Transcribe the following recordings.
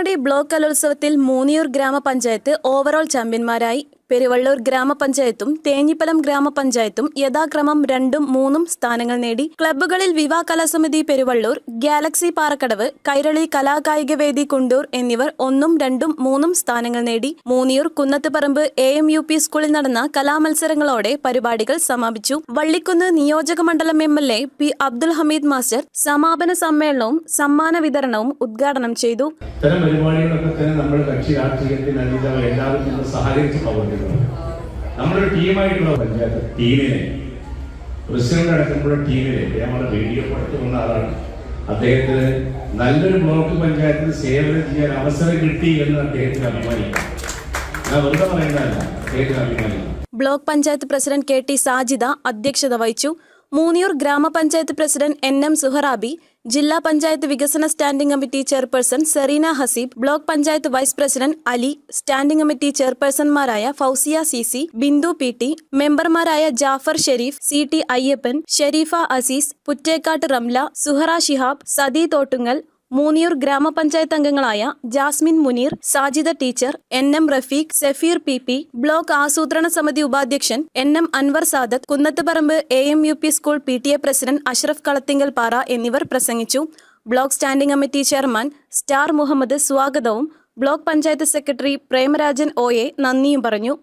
Tirurangadi block കലോത്സവത്തിൽ മൂന്നിയൂർ ഗ്രാമപഞ്ചായത്ത് overall ചാമ്പ്യന്മാരായി പെരുവള്ളൂർ ഗ്രാമപഞ്ചായത്തും തേഞ്ഞിപ്പലം ഗ്രാമപഞ്ചായത്തും യഥാക്രമം രണ്ടും മൂന്നും സ്ഥാനങ്ങൾ നേടി. ക്ലബ്ബുകളിൽ വിവാ കലാസമിതി പെരുവള്ളൂർ ഗാലക്സി പാറക്കടവ് കൈരളി കലാകായിക വേദി കുണ്ടൂർ എന്നിവർ ഒന്നും രണ്ടും മൂന്നും സ്ഥാനങ്ങൾ നേടി. Moonniyur Kunnathuparamba A M U P സ്കൂളിൽ നടന്ന കലാമത്സരങ്ങളോടെ പരിപാടികൾ സമാപിച്ചു. വള്ളിക്കുന്ന് നിയോജക മണ്ഡലം M L A P Abdul Hameed master സമാപന സമ്മേളനവും സമ്മാന വിതരണവും ഉദ്ഘാടനം ചെയ്തു. ഇത്തരം പരിപാടികളൊക്കെ തന്നെ നമ്മൾ കക്ഷി രാഷ്ട്രീയത്തിന് അതീതമായി എല്ലാവരും സഹകരിച്ച് പ്രവർത്തിക്കണം നമ്മളൊരു ടീമായിട്ടുള്ള പഞ്ചായത്ത് ടീമിനെ. പ്രസിഡന്റ് അടക്കമുള്ള ടീമിനെ. നമ്മുടെ പുറത്തു വന്ന ആളാണ്. അദ്ദേഹത്തിന് നല്ലൊരു ബ്ലോക്ക് പഞ്ചായത്തിൽ സേവനം ചെയ്യാൻ അവസരം കിട്ടി എന്ന് അദ്ദേഹത്തിന് അഭിമാനിക്കാം. ഞാൻ വെറുതെ പറയുന്നതല്ല അദ്ദേഹത്തിന് അഭിമാനിക്കാം. Block panchayat president K T Sajida അധ്യക്ഷത വഹിച്ചു. മൂന്നിയൂർ ഗ്രാമപഞ്ചായത്ത് പ്രസിഡന്റ് എൻ എം സുഹറാബി ജില്ലാ പഞ്ചായത്ത് വികസന standing committee chairperson Sereena Haseeb block panchayat vice president Ali standing committee ചെയർപേഴ്സൺമാരായ Fousiya CC Bindu P T മെമ്പർമാരായ ജാഫർ ഷെരീഫ് സി ടി അയ്യപ്പൻ ഷെരീഫ അസീസ് പുറ്റേക്കാട്ട് റംല സുഹറ ഷിഹാബ് സദി തോട്ടുങ്ങൽ മൂന്നിയൂർ ഗ്രാമപഞ്ചായത്ത് അംഗങ്ങളായ Jasmin Muneer Sajida teacher N M Rafeeq Safeer P P block ആസൂത്രണ സമിതി ഉപാധ്യക്ഷൻ N M Anwar Sadath Kunnathuparamba A M U P school P T A president Ashraf Kalathingal Para എന്നിവർ പ്രസംഗിച്ചു. Block standing committee chairman star Muhammad സ്വാഗതവും block panchayat secretary Premarajan O A നന്ദിയും പറഞ്ഞു.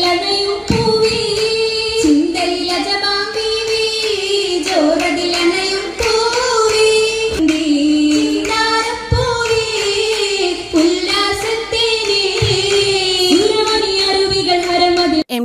la